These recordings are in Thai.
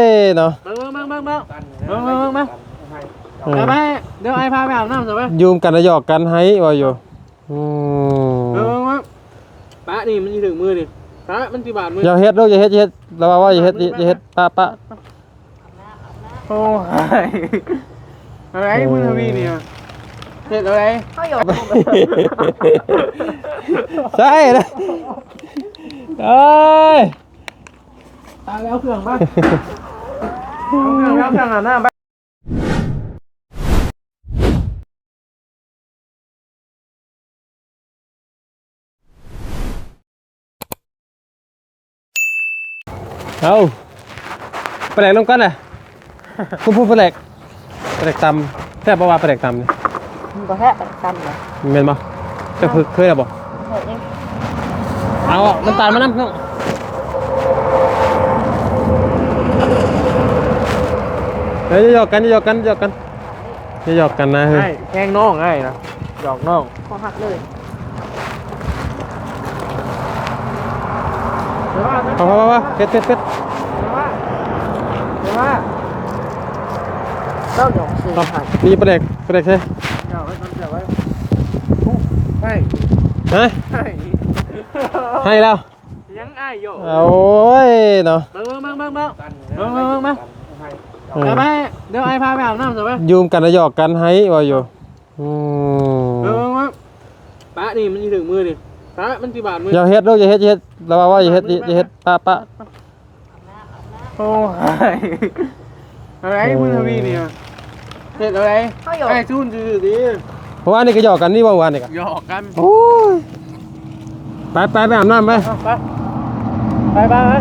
เอ้เนาะเบิ่งเบิ่งเบิ่งเบิ่งเออเดี๋ยวไปเดี๋ยวไอ้พาไปอาบน้ำสิไปยืมกันแล้วหยอกกันให้ว่าอยู่อืมเบิ่งเบิ่งเบิ่งปะนี่มันสิถึงมือนี่ปะมันสิบาดมืออย่าเฮ็ดลูกอย่าเฮ็ดอย่าเฮ็ดเราว่าอย่าเฮ็ดอย่าเฮ็ดปะปะโอ้ยอะไรมึงทวีเนี่ยเฮ็ดอะไรเขาหยอกใช่เลยเอ้ยตายแล้วเครื่องป่ะเอาเครับทางหน้าบเอาปลาแหลกน้ำก้อนอะคุณพูดปลาแหลกปลาแหลกตำแซ่บปะว่าปลาแหลกตำเนี่ยมันก็แทบประจำเลยเมนปะจะคือเคยหรอปะเฮ้เอาน้ำตาลมาน้ำน้อ เฮ้ยอย่าหยอกกันอย่าหยอกกันอย่าหยอกกันอย่าหยอกกันนะเฮ้ยไอ้แกล้งน้องไอ้นะหยอกน้องขอหักเลยเดี๋ยวว่าเดี๋ยวเอาเอาเอาเพชรเพชรเพชรว่าเดี๋ยวว่าเจ้าหยอกซื้อเอาหักมีประเด็กประเด็กใช่เดี๋ยวไว้ก่อนเดี๋ยวไว้ให้ฮะให้ให้แล้วยังไอ้โย เอาโอ้ยเนาะ เบิ่งเบิ่งเบิ่งเบิ่งเบิ่งเบิ่งเบิ่งเบิ่ง เออเดี๋ยวไปเดี๋ยวไอ้พาไปอาบน้ำสิไปยืมกันแล้วหยอกกันให้ว่าอยู่อืมเบิ่งเบิ่งเบิ่งปะนี่มันสิถึงมือนี่ปะมันสิบาดมืออย่าเฮ็ดลูกอย่าเฮ็ดอย่าเฮ็ดเราว่าว่าอย่าเฮ็ดอย่าเฮ็ดปะปะโอ้ยอะไรมึงทวีเนี่ยเฮ็ดอะไรเขาหยอก ไอ้ซุนซื่อๆดิเพราะว่านี่ก็หยอกกันนี่ว่าวันนี่ก็หยอกกันโอ้ยไปไปไปอาบน้ำไปไปไปไปไป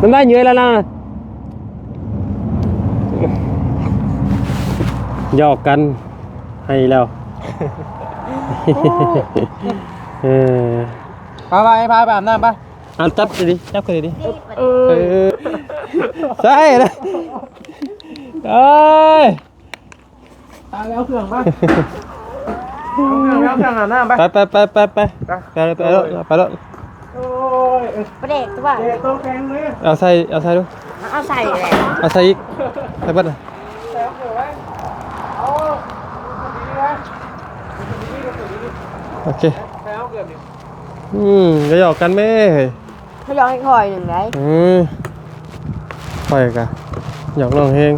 มันได้เยอะแล้วนะ ยอกกันให้แล้วเออพาไปพาไปอาบน้ำไปอันจับดิจับกันดิเอเออใช่เลยเอ้ยตายแล้วเครื่องไปเอาเครื่องแล้วเครื่องอาบน้ำไปไปไปไปไปไปไปไปแล้วไปแล้วโอ้ยประเด็กตัวเด็กโตแข็งเลยเอาใส่เอาใส่ดูเอาใส่แหละเอาใส่อีกใส่บัดน่ะ แล้วเกิดไว้เอาดีๆไว้ โอเคแล้วเกิดดิอืมจะหยอกกันไหมเฮ้ยเขาหยอกให้คอยหนึ่งไงอืมปล่อยกันหยอกน้องเฮง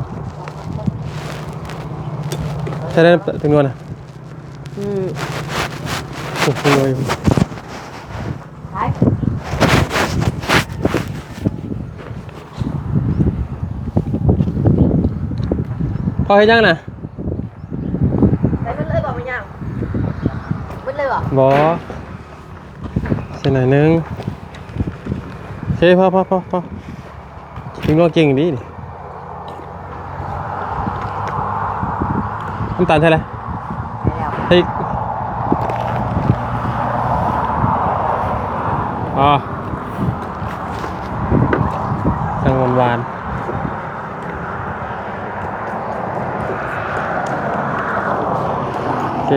ใช่ได้ถึงนวลอะอืมโอ้โหเลยใช่พอให้ยังน่ะ ใส่มันเลยบอกมันยังมันเลย บอกบอใส่หน่อยนึงโอเคพอพอพอพอถึงนวลเก่งดีนี่น้ำตาลใช่ไหมใส่แล้วเฮ้ยอ๋อจังหวานหวานโอเค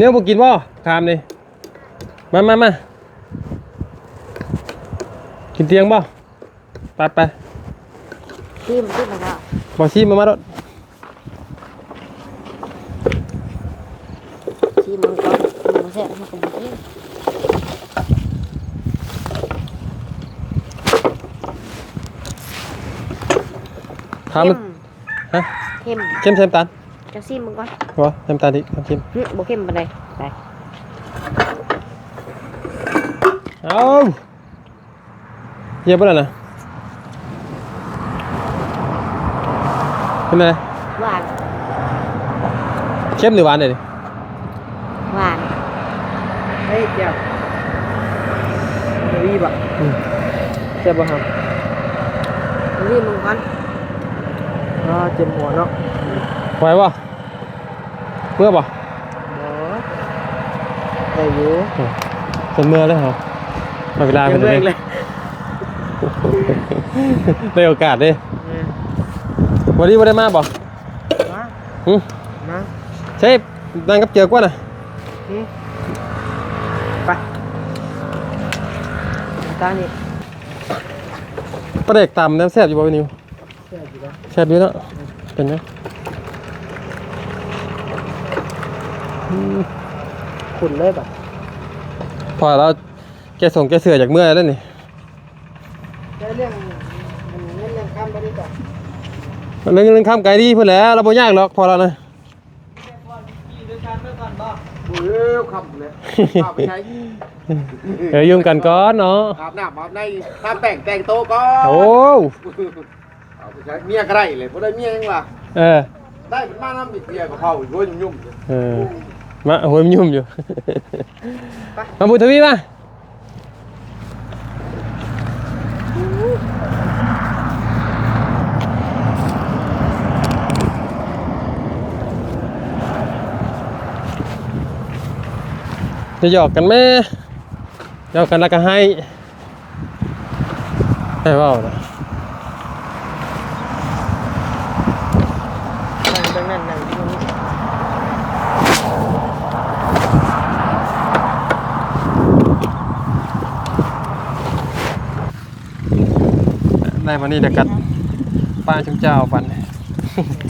เนี่ยบอกกินบ่คามนี่มามามากินเตียงบ่ไปไปที่มันที่มันอะบอกชีมามารถที่มันก็มันแซ่บมันเป็นที่ถามมันฮะเข้มเข้มใส่น้ำตาล จะซิมมันก่อนวะใส่น้ำตาลดิน้ำเข้มหึบ่เข้มปานใดไปเอาเยี่ยมปะล่ะนะเป็นไงหวานเข้มหรือหวานเนี่ยดิหวานเฮ้ยเจ้าเดี๋ยวรีบอะอืมเจ็บป่ะครับรีบมันก่อนอ่าเจ็บหัวเนาะ ไหวปะเมื่อปะหมอได้อยู่จนเมื่อเลยเหรอมาเวลาเจ็เป็บนเลยัยงไงเลยได้โอกาสดิเออวันนี้วันได้มาปะมาหึมาเชฟนั่งกับเจือกว่าน่ะอืมไปตานี่ปลาเด็กตำน้ำแซ่บอยู่บ่พี่นิวเชื่ออยู่แล้วแซ่บอยู่เนาะเป็นไหมอืม ขุนเลยป่ะพอเราแกส่งแกเสือจากเมื่อยแล้วนี่ได้เรื่องมันเรื่องคำไปดีกว่าเรื่องเรื่องข้ามไกลดีเพื่อนแหล้วเราบ่ยากหรอกพอเรานะโอ้ยคำเลยเอาไปใช้เดี๋ยวยุ่งกันก่อนเนาะอาบน้ำอาบในทำแต่งแต่งโตวก่อนโอ้เอาไปใช้เมียก็ได้เลยเพราะได้เมียยังวะเออได้เป็นมาน้ำอีกเมียกับเผาอีกโว้ยยุ่มๆเออ มาโอ้ยมันยุ่มอยู่ มาบุญทวีมาจะหยอกกันแม่หยอกกันแล้วก็ให้ให้เว่านะ นั่งตรงนั้นนั่งที่ตรงนี้ ได้มานี่เดี๋ยวกัดป้าชุมเจ้าปัน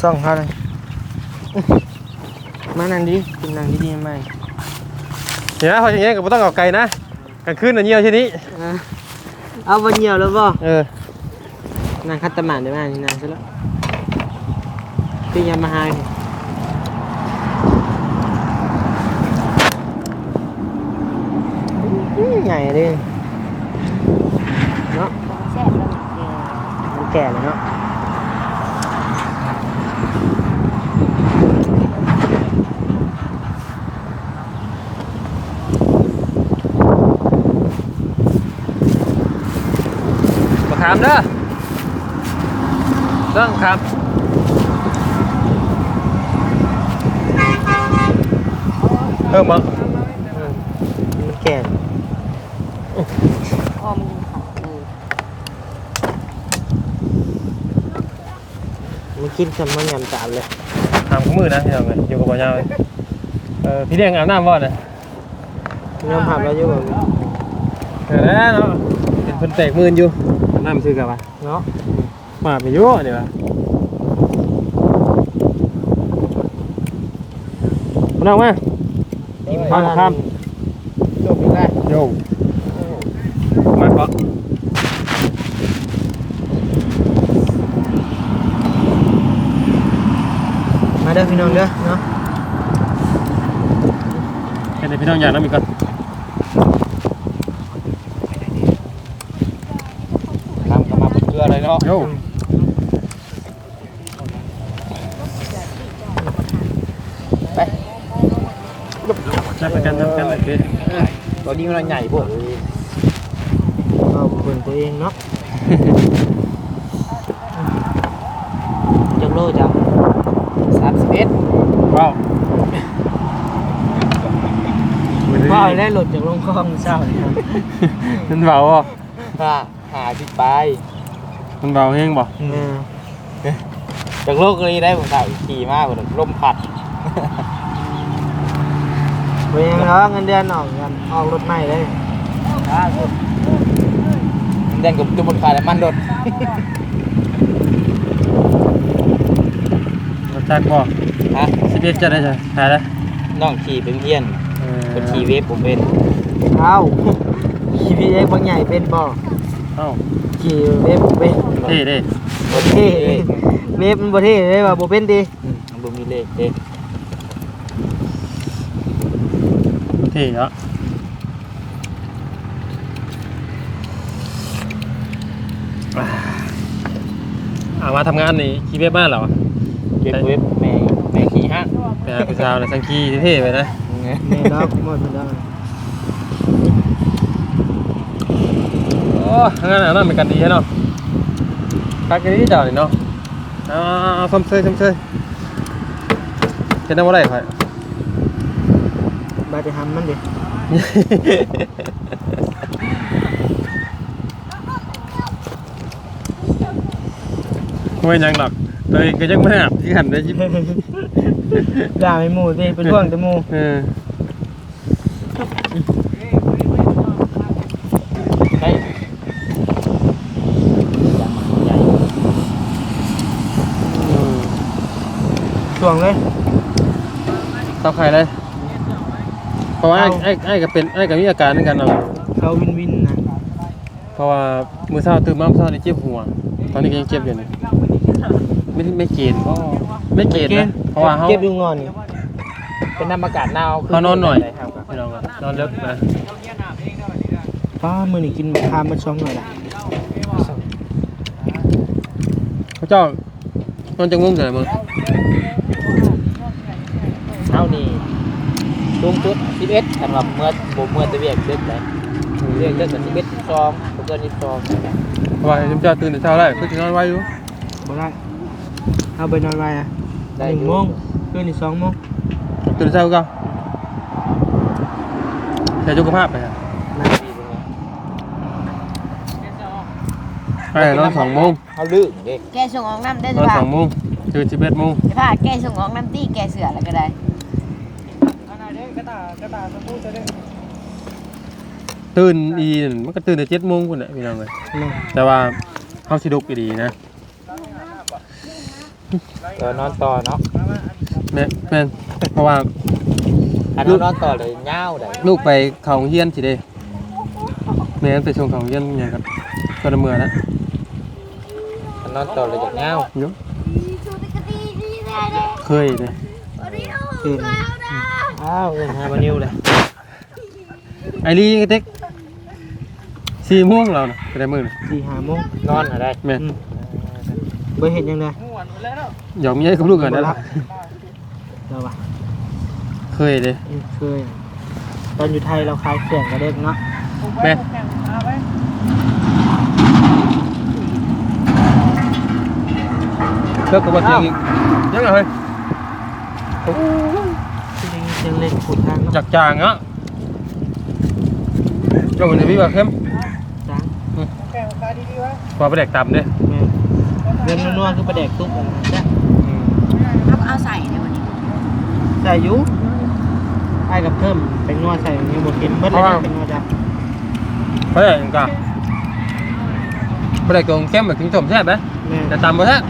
ช่องเขาเลยมานั่งดิกินนั่งดีๆไหมเดี๋ยวนะพออย่างเงี้ยก็บ่ต้องเอาไก่นะกลางคืนน่ะเยี่ยวที่นี้เอาวันเหี่ยวแล้วป่ะเออนั่งคัตตามันได้ไหมนี่นั่งซะแล้วพี่ยามาหาใหญ่เลยเนาะ แซ่บแล้วมัน มัน แก่เลยเนาะมะขามเด้อต้องครับเออมา มันแก่ พอมันยิงขาเออ มัน กินจำมันยำจามเลยถามขมือนะพี่น้องเลยอยู่กับบ่ยาวเลยเออพี่เลี้ยงอาบน้ำบ่น่ะยำผับแล้วอยู่แบบเออแล้วเนาะเป็นเพิ่นแตกมื่นอยู่อาบน้ำซื้อกับว่าเนาะมาไปอยู่เดี๋ยวว่ามาน้องมามามะขามจบอีกแล้วโยมาเกาะ มาเด้อพี่น้องเด้อเนาะเห็นไหมพี่น้องอยากน้ำอีกก่อนทำกับมาเกลืออะไรเนาะโยจับไปกันจับกันโอเคตัวนี้มันใหญ่พวกเอาคนตัวเองเนาะจังโลจังสามสิบเอ็ด ว้าวว่าเอาได้หลุดจากลงคลองเศร้าเลยครับมันเบาอะถ้าหาที่ไปมันเบาเฮงบ่จากโลกนี้ได้ผมถ่ายขี่มากกว่าลมพัดเวียงแล้วเงินเดือนออกกันออกรถใหม่เลยเดือนกับจุบนขายแล้วมันรถ รถ จักรบ่ฮะสิบเอ็ดจะได้ใช่หายแล้วน้องขี่เป็นเพี้ยนเออเป็นขี่เวฟผมเป็นเอ้าขี่พีเอ็กบางใหญ่เป็นบ่เอ้าขี่เวฟผมเป็นเท่เด้บ่เท่เวฟมันบ่เท่เลยว่าบ่เป็นดิมันบ่มีเลขเด้เท่เนาะอ่าเอามาทำงานนี่ขี่เว็บบ้านเหรอ เก็บเวฟแม่แม่ขี่ฮะไปหาผู้สาวนะสังคีเท่ๆไปนะแม่ดอกหมดมันดอกโอ้ทางานอาบน้ำเป็นกันดีเนาะคักกันดีเจ้านี่เนาะเอาเอาๆๆส้มเซยส้มเซยเห็นได้บ่ได้ค่อย บาดจะทำมันดิไม่ยังหรอก ตัเองก็ยังไม่อาบที่หันได้ยิบด่าไห้หมูสิเป็นห่วงแต่หมูเออช่วงเลยเศร้าใครเลยเพราะว่าไอ้ไอ้ก็เป็นไอ้ก็มีอาการเหมือนกันเราเขาวินวินนะเพราะว่ามือเศร้าตื่นมาเมื่อเศร้าในเจ็บหัว ตอนนี้ก็ยังเจ็บอยู่เย ไม่ไม่เกณฑ์ไม่เกณฑ์นะเพราะว่าเขาเก็บอยู่งอน เป็นน้ำอากาศหนาวเขานอนหน่อยครับพี่น้องอะนอนเลิกนะป้ามือนี่กินคามมาช่องหน่อยละพระเจ้านอนจะงงแต่มึงเท่านี้สูงสุด11สำหรับเมื่อบ่เมื่อตะเวียกเด็กเลยเรียกเด็กกับ11 12บ่เกิน22เพราะว่าเจ้าตื่นแต่เช้าได้เพื่อจะนอนไว้อยู่บ่ได้ เอาไปนอนไว้อะได้หนึ่งโมงคืนนี่สองโมงตื่นแต่เช้าก็ใช้สุขภาพไปครับไปนอนสองโมงเฮาลืมเด้แกส่งออกน้ำได้นสิอนป่ะสองโมงตื่นสิบเอ็ดโมงสิป่ะแกส่งออกน้ำตี้แกเสือแล้วก็ได้ตื่นอีนั่นมันก็ตื่นแต่เจ็ดโมงคนแหละพี่น้องเลยเนาะแต่ว่าเขาสิดุกดีๆนะ ก็นอนต่อเนาะแม่แม่นเพราะว่าถ้าเรานอนต่อเลยยาวได้ลูกไปเขาโรงเฮียนสิเด้แม่นไปส่งเขาโรงเฮียนเนี่ยครับก็ดำเมือแล้วถ้านอนต่อเลยจากยาวเนาะเคยเลยตื่นอ้าวเอิ้นหามานิ้วเลยไอรีเต็กสี่โมงเราน่ะไปได้มือน่ะสี่ห้าโมงนอนหาได้แม่นอืมบ่เห็นยังไง หยอกเมียกับลูกกันได้ละเราปะเคยเลยอืมเคยตอนอยู่ไทยเราขายเครื่องกระเด็กเนาะแม่นเลิกกับว่าเสียงอีกยังไงเฮ้ยเสียงเล็กขุดทางเนาะจักจางอะเจ้าเหมือนพี่ว่าเข้มจ้างกว่าไปแดกต่ำเด้แม่เรื่องนัวๆคือประแดกตุ๊กอะไรนะจ๊ะอืมเอาเอาใส่ในวันนี้ใส่อยุไอ้กับเพิ่มเป็นนัวใส่ยังบดกินเบิดเลยนะเป็นนัวจ้ะไปแดกยังกะไปแดกตรงเข้มแบบถึงสมแซ่บไหมแม่แต่ต่ำบ่แซ่บ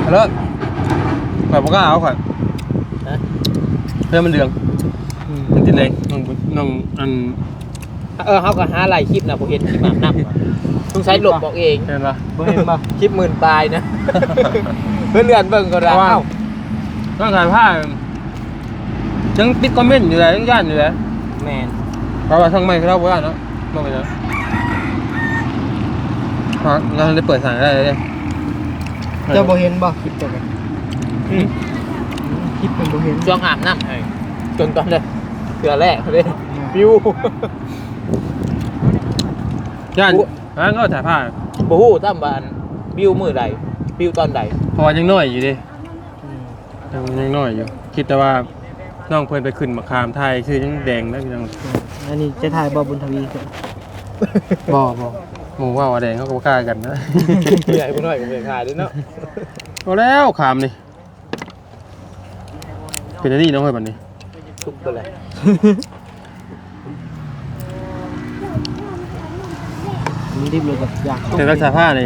เอาเลิกข่อยบ่กล้าเอาข่อยฮะเพื่อมันเหลือง อืม มันติดแรงน้องน้องอัน เออเฮาก็หาหลายคลิปนะบ่เห็นคลิปอาบน้ำต้องใช้หลบบอกเองเห็นปะบ่เห็นป่ะคลิปหมื่นปลายนะ เพื่อนเลื่อนเบิ่งก็ได้เพราะว่าเอ้าต้องถ่ายผ้ายังปิดคอมเมนต์อยู่เลยยังย่านอยู่เลยแมนเพราะว่าทั้งไม่เราบ่ได้เนาะมองไปนะเพราะเราได้เปิดสายได้เลยเนี่ยเจ้าบ่เห็นบ่คลิปตัวกันคลิปเป็นบ่เห็นช่วงอาบน้ำให้จนตอนเลยเสือแรกเลยปิว ย่านอะก็ถ่ายผ้าบ่ฮู้ตามบ้านปิวมื้อใดปิวตอนใดเพราะว่ายังน้อยอยู่ดิอืมยังยังน้อยอยู่ คิดแต่ว่าน้องเพิ่นไปขึ้นมะขามไทยคือยังแดงนะพี่น้องอันนี้จะถ่ายบ่บุญทวีกันบ่บ่หมูว่าว่าแดงเขาก็บ่กล้ากันนะใหญ่บ่น้อยก็บ่ขายด้วยเนาะเอาแล้วขามนี่เป็นอันนี้น้องเฮ้ยบัดนี้ทุกไปเลย มีรีบเลยกับอยากแต่รักษาผ้านี่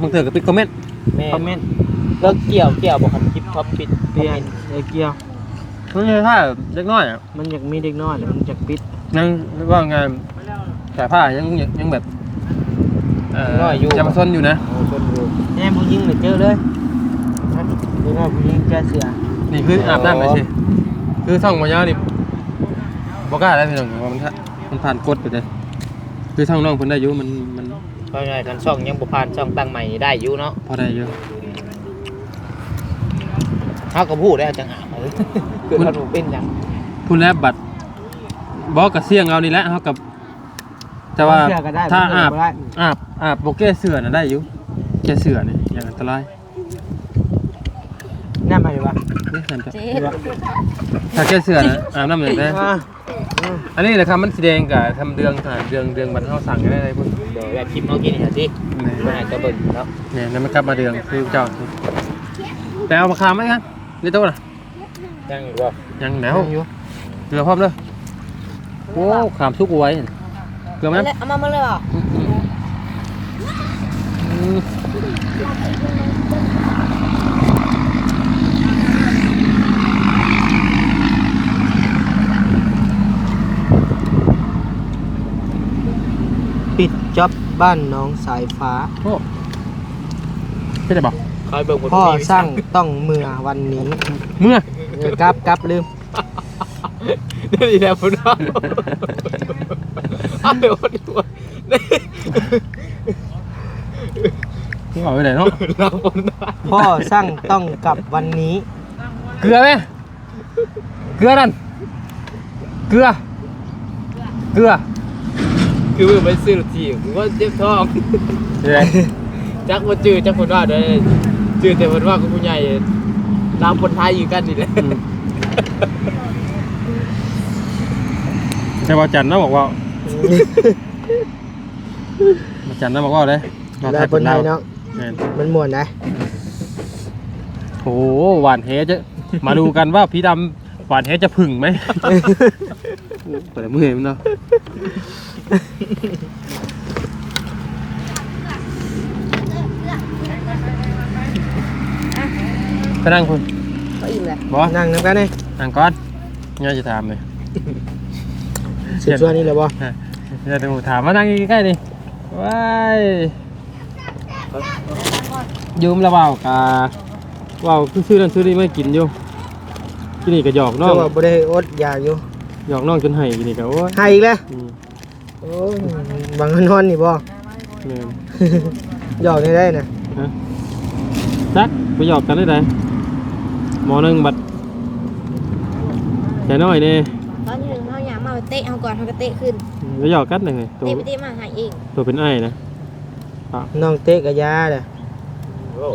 บางเถื่อก็ปิดคอมเมนต์แม่คอมเมนต์แล้วเกี่ยวเกี่ยวบ่คันคลิปท็อปปิดเปลี่ยนไอ้เกียวมันใช่ผ้าเล็กน้อยอะมันอยากมีเด็กน้อยแล้วมันอยากปิดยังว่างานแต่ผ้ายังยังยังแบบเอ่อจะมาซนอยู่นะโอ้ชนอยู่แน่ผู้หญิงเลยเจอเลยเด็กน้อยผู้หญิงแกเสือนี่คืออาบน้ำไปสิคือท่องมายาวนี่บอกกล้าได้พี่น้องว่ามันถ้ามันผ่านกฎไปเลย คือท่องน้องเพิ่นได้อยู่มันมันเพราะไงกันช่องยังบ่ผ่านช่องตั้งใหม่ได้อยู่เนาะพอได้อยู่เฮาก็พูดได้จังอาบเลยคือเขาบ่เป็นหยังพูดแล้วบัตรบอกกับเสี่ยงเอานี่แหละเฮากับ แต่ว่าเสือก็ได้ถ้าบ่อาบเสืก็ได้ อาบอาบโบเก้เสือน่ะได้อยู่แก้เสือนี่อย่างอันตราย น้ำอะไรวะ นี่สันจะเจ๊ถ้าแก้เสือน่ะอาบน้ำเลยได้อ่าอันนี้นะครับมันสีแดงกับทำเดืองถ่ายเดืองเดืองบันเทาสั่งได้เลยพุ่นเดี๋ยวแบบคลิปเมื่อกี้นี่ฮะสินี่มันอาจจะเบิ่งเนาะเนี่ยนั่นมันกลับมาเดืองคือเจ้าแต่เอามาคามไหมครับนี่โต๊ะน่ะยังอยู่บ่ยังแล้วอยู่เกลือพร้อมเลยโอ้ขามซุกเอาไว้เกลือไหมเอามามาเลยเหรออืมอืม ม ปิดจ็อบบ้านน้องสายฟ้า โอ้เป็นไงบอกคอยเบิ่งผลพ่อสร้างต้องเมื่อวันนี้เมื่อเออกลับกลับลืมนี่แหละพุ่นว่าเอาเดี๋ยวพุ่นว่านี่บอกไปไหนเนาะเราพุ่นว่าพ่อสร้างต้องกลับวันนี้ เกลือไหมเกลือนั่นเกลือ เกลือ คือมึงไปซื้อทีมึงว่าเจ็บท้องเดี๋ยวจักว่าจื้อจักพุ่นว่าเด้อจื้อแต่พุ่นว่ากับผู้ใหญ่เราคนไทยอยู่กันนี่แหละอืมใช่ว่าจันทร์นะบอกว่ามาจันทร์นะบอกว่าเลยเราแล้ไทวยคนไทยเนาะแม่นมันม่วนนะโอ้โหหวานเฮจะมาดูกันว่าพี่ดำหวานเฮจะผึ่งไหมเปิดมือเห็นเนาะ ไปนั่งคุณก็อิ่มเลยบอสนั่งน้ำกันเลยนั่งก่อนง่ายจะถามเลยสิบช่วนี่เลยบ่เดี๋ยวดูถามมานั่งใกล้ๆดิว้ายยืมแล้วเปล่ากาว่าวคือซื้อนั่นซื้อนี่ไม่กินอยู่กินนี่ก็หยอกน้อก็งว่าบ่ได้อดอยากอยู่หยอกน้องจนไห้กินนี่ก็โอ้ยให้อีกแล้วอืม โอ้ยบังนอนนี่บ่แม่นหยอกได้ได้นะฮะจักไปหยอกกันได้ไหนหมอหนึ่งบัดใจน้อยเนี่ยตอนที่หนึ่งเขาอยากมาเตะเขาก่อนเขาก็เตะขึ้นไปหยอกกันเลยตัวเตะไปเตะมาหายเองตัวเป็นไอ้นะน้องเตะกับยาเด้อโอ้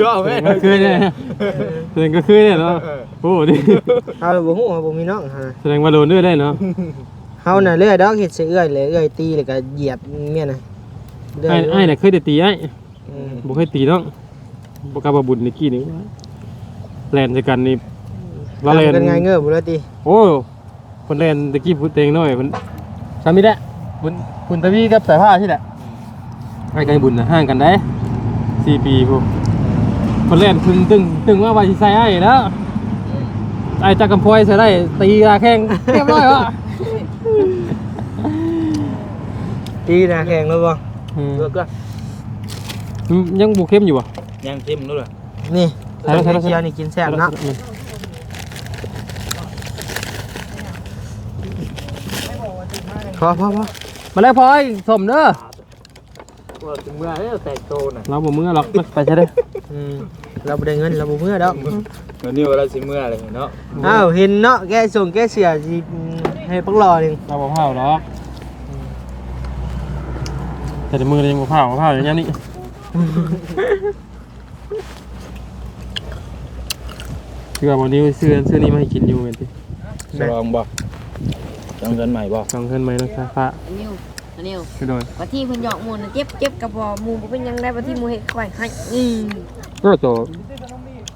ยอมไหมก็คือเนี่ยแสดงก็คือเนี่ยเนาะโอ้ดิเอาบ่ฮู้ว่าบ่มีน้องฮะแสดงว่าโดนด้วยได้เนาะเฮาน่ะเลื่อยดอกเฮ็ดเสยเอื้อยเลยเอื้อยตีแล้วก็เหยียบเมียน่ะไอ้ไอ้น่ะเคยได้ตีไอ้อืมบ่เคยตีน้องบ่กล้าบ่บุญในกี้นี่แล่นใส่กันนี่เราแล่นกันไงเงือบบ่เลยติโอ้คนแล่นตะกี้พูดเองน้อยเพิ่นซ้ำนี่แหละบุญบุญตะวีกับสายผ้าที่แหละไอ้ไกลบุญน่ะห่างกันได้ สี่ปีพูคนแล่นพึ่งตึงตึงว่าว่าสิใส่ไอ้แล้วไอ้จักรกำพลอยใส่ได้ตีตาแข้งเรียบร้อยวะตีหน้าแข่งแล้วบ่อืมเลิกก็ยังบุเข้มอยู่อะยังเต็มนู่นเลยนี่ใส่แล้วใส่แล้วเจียวนี่กินแซ่บเนาะพอพอพอมาแล้วพลอยสมเด้อ ว่าถึงเมื่อให้แตกโตน่ะเราบ่มือหรอกไปใช่เด้ออืมเราบ่ได้เงินเราบ่เมื่อดอกตอนนี้ว่าเราสิเมื่ออะไรเนาะอ้าวเห็นเนาะแกส่งแกเสียสิให้ปักรอหนึงเราบ่เผาหรอกแต่ในมือเรายังบ่เผาบ่เผาอย่างนี้เชื่อวันนี้ซื้อซื้อนี่มาให้กินอยู่เหมือนทีลองบ่ต้องเงินใหม่บ่สองเงินไหม่น้องฟ้าฟ้าอั นนิวอันนิวคือโดยวันที่เพิ่นหยอกหมูนะเจ็บเจ็บกับบ่หมูบ่เป็นหยังได้วันที่หมูเฮ็ดค่อยให้อืมก็ตัว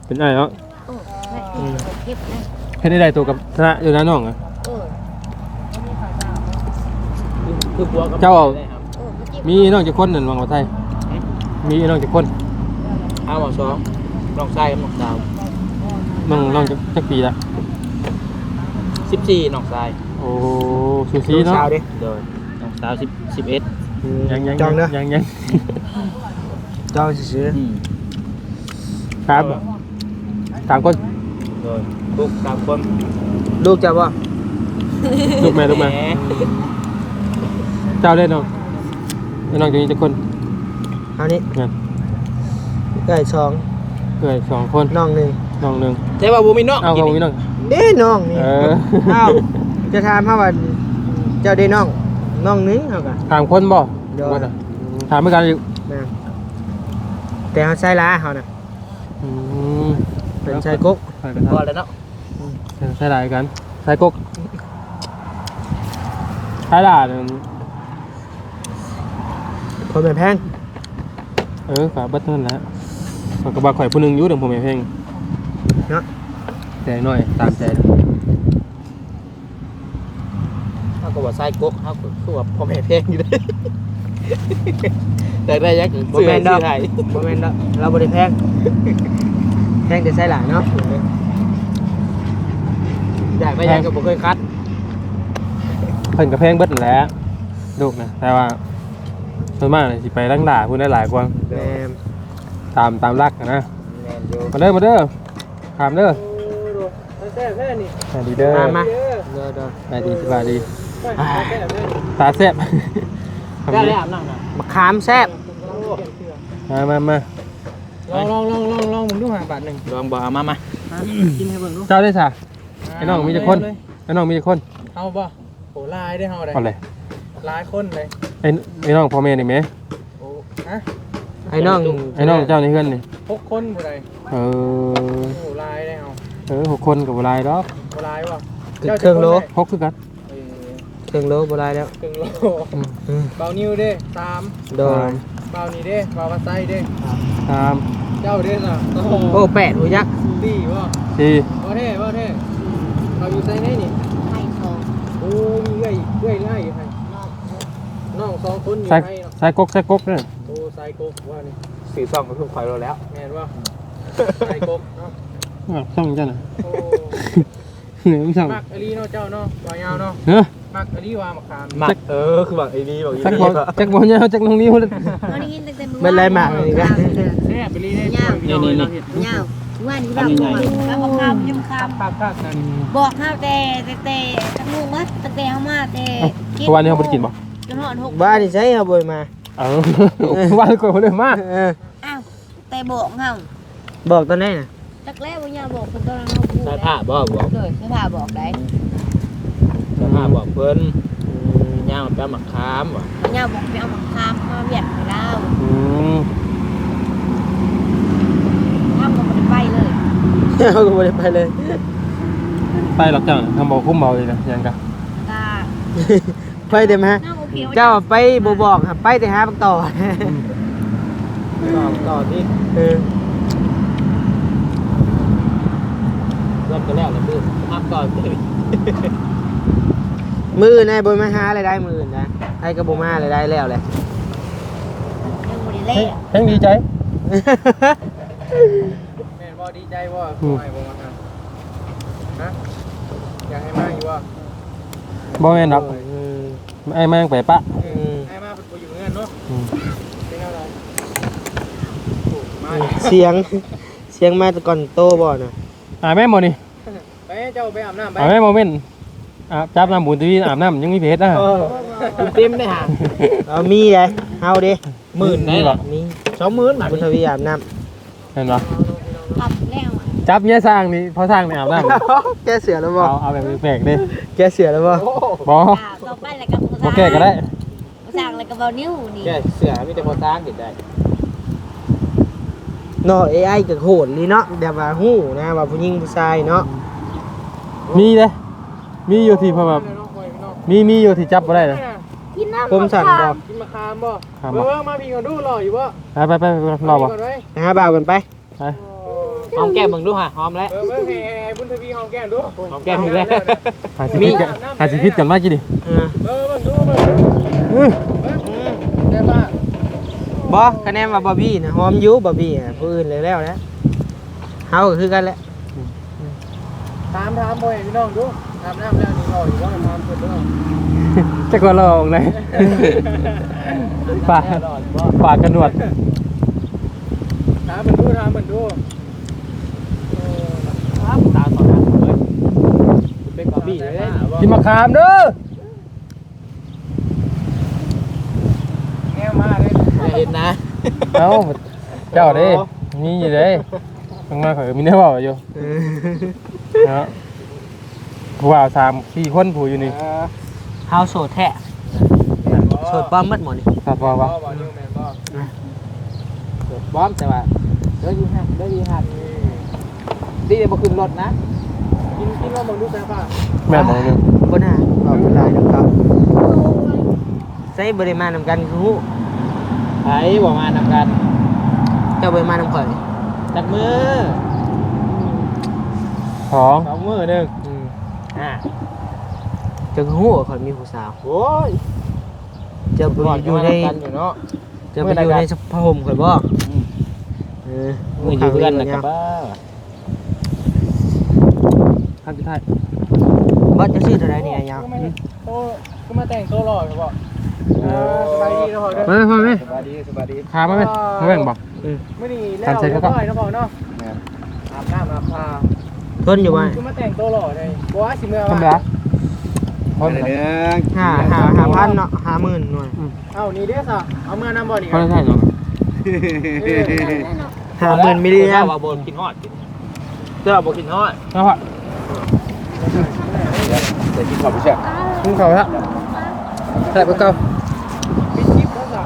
เป็นไอ้เนาะโอ้ให้เก็บนะให้ได้ได้ตัวกับชนะอยู่นะน้องอะเออคือปัวกับเจ้าเอาเออบ่เจ็บมีน้องจะคนหนึ่งวังว่าไทยมีน้องจะคนห้าหมอสองน้องชายกับน้องสาวน้องน้องจะจักปีละสิบสี่น้องชายโอ้สูสีเนาะสาวดิโดยน้อง สาวสิบสิบเอ็ดยังยังจองเด้อยังยังจองซื่อครับสามคนโดยลูกสามคนๆลูกจะบ่ลูกแม่ลูกแม่หเจ้าได้น้องไอ้น้องจะมีจะคนเอานี้นั่นไก่สองเอ้ยสองคนน้องหนึ่งน้องหนึ่งแต่ว่าบ่มีน้องเอากินเขานี่มีน้องเด้น้องนี่เออเอ้าจะถามเฮาว่าเจ้าได้น้อง น้องหนึงเฮาก็ถามคนบ่เดี๋ยวว่าแต่ถามไม่กันอยู่แม่นแต่เฮาใช้ลาเฮาน่ะอืมเป็นใช้กกใส่กันพอแล้วเนาะใส่หลายกันใส่กกใส่ด่าเนี่ยคนเป็นแพงเออฝาเบัดเท่านั้นแหละฝากกระบะข่อยผู้หนึงอยู่เดี๋ยวผมไม่เพ่งเนาะแต่หน่อยตามใจ เขาก็ว่าใส่กกเขาก็คือว่าพ่อแม่เพลงอยู่เลยแต่ได้ยักษ์บ่แม่นดอกไทยบ่แม่นดอกเราบ่ได้แพงแพงแต่ใส่หลายเนาะอยากได้ยักษ์ก็บ่เคยคัดเพิ่นกับเพงเบิดนั่นแหล้วลูกนะแต่ว่าส่วนมากน่ะสิไปลังด่าพูดได้หลายกว่าแม่นตามตามรักนะ แม่นอยู่มาเด้อมาเด้อขามเด้อแซ่บแท้นี่สวัสดีเด้อมามา เด้อเด้อ สวัสดีสวัสดี ตาแซ่บได้แล้วนั่งน่ะมะขามแซ่บมามามาลองลองลองลองลองมึงดูหาบาทหนึงลองบ่เอามามากินให้เบิ่งดูเจ้าได้สะไอ้น้องมีจะคนไอ้น้องมีจะคนเอาบ่โหลายได้เฮาได้เอาเลยหลายคนเลยไอ้ไอ้น้องพ่อแม่นี่ไหมโอ้ฮะไอ้น้องไอ้น้องเจ้านี่เพื่อนนี่หกคนบ่ได้เออโหลายได้เฮาเออหกคนกับเวลาดอกบ่หลายว่ะเครื่องโลหกคือกัน เออเครื่องโลบ่ได้แล้วครึ่งโลอืมเบานิ้วเด้สามโดนเบานี่เด้เบามาไซเด้สามเจ้าเด้น่ะโอ้โหโอ้แปดหัวยักษ์ดีบ่สี่บ่เท่บ่เท่เราอยู่ไซไหนนี่ให้ทองโอ้มีเอื้อยเอื้อยไล่อยู่ให้นอกน้องสองคนอยู่ใส่ให้เนาะใส่กกใส่กกเนี่ยโอ้ไซโกกว่านี่สี่ซองก็คือคอยเราแล้วแม่นว่าไซโกกเนาะ อะช่างจ้าน่ะโอ้เห นื่อยมึงช่างมักอลีเนาะเจ้าเนาะวายาวเนาะเฮ้ยมักอลีว่ามาขามมักเออคือบักไอ้นี่บักอีจักนี่บอลจักบอลเนี่ยจักน้องนิ้วเลยเอาได้ยินตั้งแต่มื้อเป็นไรมากเลยกันเแซ่บอลีได้ยาวนี่นี่นี่ยาวว่านี่ว่าบ่ว่าบ่คำยังคครับครับครับนั่นำบอกเฮาแต่แต่แต่จักงูวะตั้งแต่เฮามาแต่เมื่อวานนี้เขาบ่ได้กินบ่จนฮอดหกบ้านนี่ใช้เอาบ่อยมาเออเมื่อวานก่อนคนเดิมมากเอออ้าวแต่บอกเฮาบอกตอนไหนน่ะ จักแล้วบ่ยาวบอกเพิ่นตอนนั้นเฮาพูดใส่ผ้าบ่บอกเลยใส่ผ้าบอกได้ใส่ผ้าบอกเพิ่นย่างแป้งมะขามว่ะยาวบอกไปเอามาคามมาเวียดให้เราอืมทำก็บ่ได้ไปเลยเอาก็บ่ได้ไปเลย ไปหรอกจ้าทำบอกคุ้มเบาเลยนะยังกะตาไปได้ไหมน้าโอเคเจ้าไปบ่บอกครับไปแต่หาบักต่อ ต่อต่อที่ เออ เพื่อนก็แล้วแล้วคือห้ามต่อที่มือในบ่มาหาอะไรได้มืออื่นนะไอ้ก็บ่มาอะไรได้แล้วแหละยังบ่ได้เล่เฮ้ยดีใจแม่นบ่ดีใจบ่อืมให้บ่มาหาฮะอยากให้มาอยู่บ่บ่แม่นดอกอืมไอ้แม่งไปปะอืมให้มาเป็นบ่อยู่เงินเนาะอืมเป็นอะไรโอ้มาเสียงเสียงมาแต่ก่อนโตบ่น่ะอ่าแม่หมดนี่ ไปเจ้าไปอาบน้ำไปอ่าแม่โมเมนต์อาบจับน้ำบุญทีวีอาบน้ำยังมีเพชรนะเออเต็มได้หาเอามีเลยเฮาดิหมื่นได้หรอมีสองหมื่นบาทบุญทวีอาบน้เห็นปะทำแล้วอะจับเนี่ยสร้างนี่พอสร้างนี่อาบน้ำำแกเสือแล้วบ่เอาเอาแบบแปลกๆดิแกเสือแล้วบ่บออ่าต่อไปแล้วก็บ่โอเคก็ได้บ่สร้างแล้วก็เบานิ้วนี่แค่เสือมีแต่พอสร้างติดได้เนาะ AI ก็โหดลีเนาะแบบว่าฮู้นะว่าผู้หญิงผู้ชายเนาะ มีเลยมีอยู่ที่พอแบบมีมีอยู่ที่จับบ่ได้เลยกินน้ำผมสั่นบ่กินมะขามบ่ครับเออมาพี่ก่อนดูรออยู่บ่ไปไปไปไปรอบ่ก่อนไว้ Ờ. ไปหาบ่าวกันไปไปหอมแก้มมึงดูฮะหอมแล้วเออเบิ่งให้ให้บุญทวีหอมแก้มดูหอมแก้มอีกแล้วหาสิพิษกันหาสิพิษกันมากกี่ดิเออ Ờ. เออเบิ่งดูเบิ่งดูเบิ่งเดี๋ยวว่าบ่คะแนนว่าบอบบี้นะหอมอยูบอบบี้อะผู้อื่นเลยแล้วนะเฮาก็คือกันแหละ ถามถามบ่ให้พี่น้องดูถามน้ำแล้วนี่รออยู่ว่าถามเพิ่นดูจะกวนเราออกไหนปากปากกระหนวดถามเพิ่นดูถามเพิ่นดูครับตาสองอันเลยเป็นบอบบี้เลยกินมะขามเด้อแง่มาเลยอย่าเห็นนะเอาเจ้าเด้มีอยู่เด้ข้างมาเขามีแน่เว่าอยู่ เนาะผู้ว่าสามสี่คนผู้อยู่นี่เฮาโสดแท้โสดป้อมมัดหมดนี่ตัดว่าบ่วะบ่นิวแม่นบ่บอมแต่ว่าเดี๋ยวยีหัดเดี๋ยวยีหัดดีเดี๋ยวมาขึ้นรถนะกินกินแล้วมึงดูแซ่บป่ะแม่นบอกนึงบ่น่าเอาเป็นไรนะครับใส่บ่ได้มานำกันคือฮู้ไอ้บอกมานำกันเจ้าบ่ได้มานำข่อยจักมือ สองสองมือหนึ่งอืมอ่าเจ้าคือฮู้ว่าข่อยมีผู้สาว โอ้ยจะไปอยู่ในกันอยู่เนาะ จะไปอยู่ในผ้าห่มข่อยบ่เออมืออยู่เพื่อนนะครับบ้าข้างที่ท้ายบ่จะซื้อเท่าไหร่เนี่ยยาวโตก็มาแต่งตัวหล่อครับบ่สบายดีนะพ่อเด้อมาไหมมาไหมสบายดีสบายดีขามาไหมมาแบ่งบอก ไม่ดีแล้วการใช้เขาก็เรียบร้อยนะพ่อเนาะอาบน้ำอาบผ้า ทนอยู่ว่าคือมาแต่งตัวหล่อเลยบัวสิเมื่อธรรมว่าดาพร้อมเลยห้าห้าห้าพันเนาะห้าหมื่นหน่วยเอ้านี่เด้อสะเอาเมื่อน้ำบ่อนี่พร้อมใช่เนาะห้าหมื่นมิลลิแอมว่าบนกินฮอดเจ้าบ่กินฮอดแล้วพ่อแต่กินขอบไม่ใช่ขึ้นเขาแล้วใส่ไปเก่าปิดคลิปแล้วสะ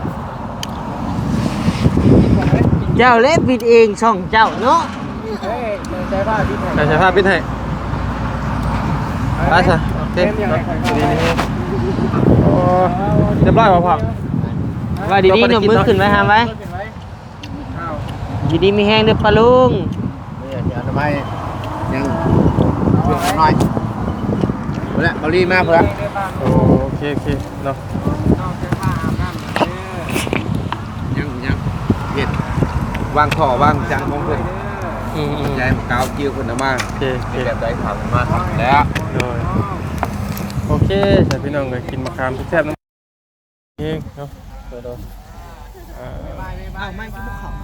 เจ้าเล็บบิดเองช่องเจ้าเนาะเฮ้ย ใช้ผ้าที่ไหนแต่ใช้ผ้าปิดให้ไปซะเต็เต็มมยังไงโอ้เรียบร้อยป่ะพ่อว่าดีๆหนุ่มมือขึ้นไว้หามไว้อยู่ดีมีแห้งเด้อปลาลุงเนี่ยจะทำไมยังเพื่อนน้อยเอาละเอาลีมาเพื่อนโอเคโอเคเนาะยังยังเห็ดวางท่อวางจังของเพื่อน อืมอืมยายมากาวจิ้วเพื่อนเอามาโอเคโอเคเป็นแบบใดถามมาแล้วโดยโอเคแต่พี่น้องก็กินมะขามแซ่บๆน้ำเองเนาะเอาไม่กินข้าวไอ้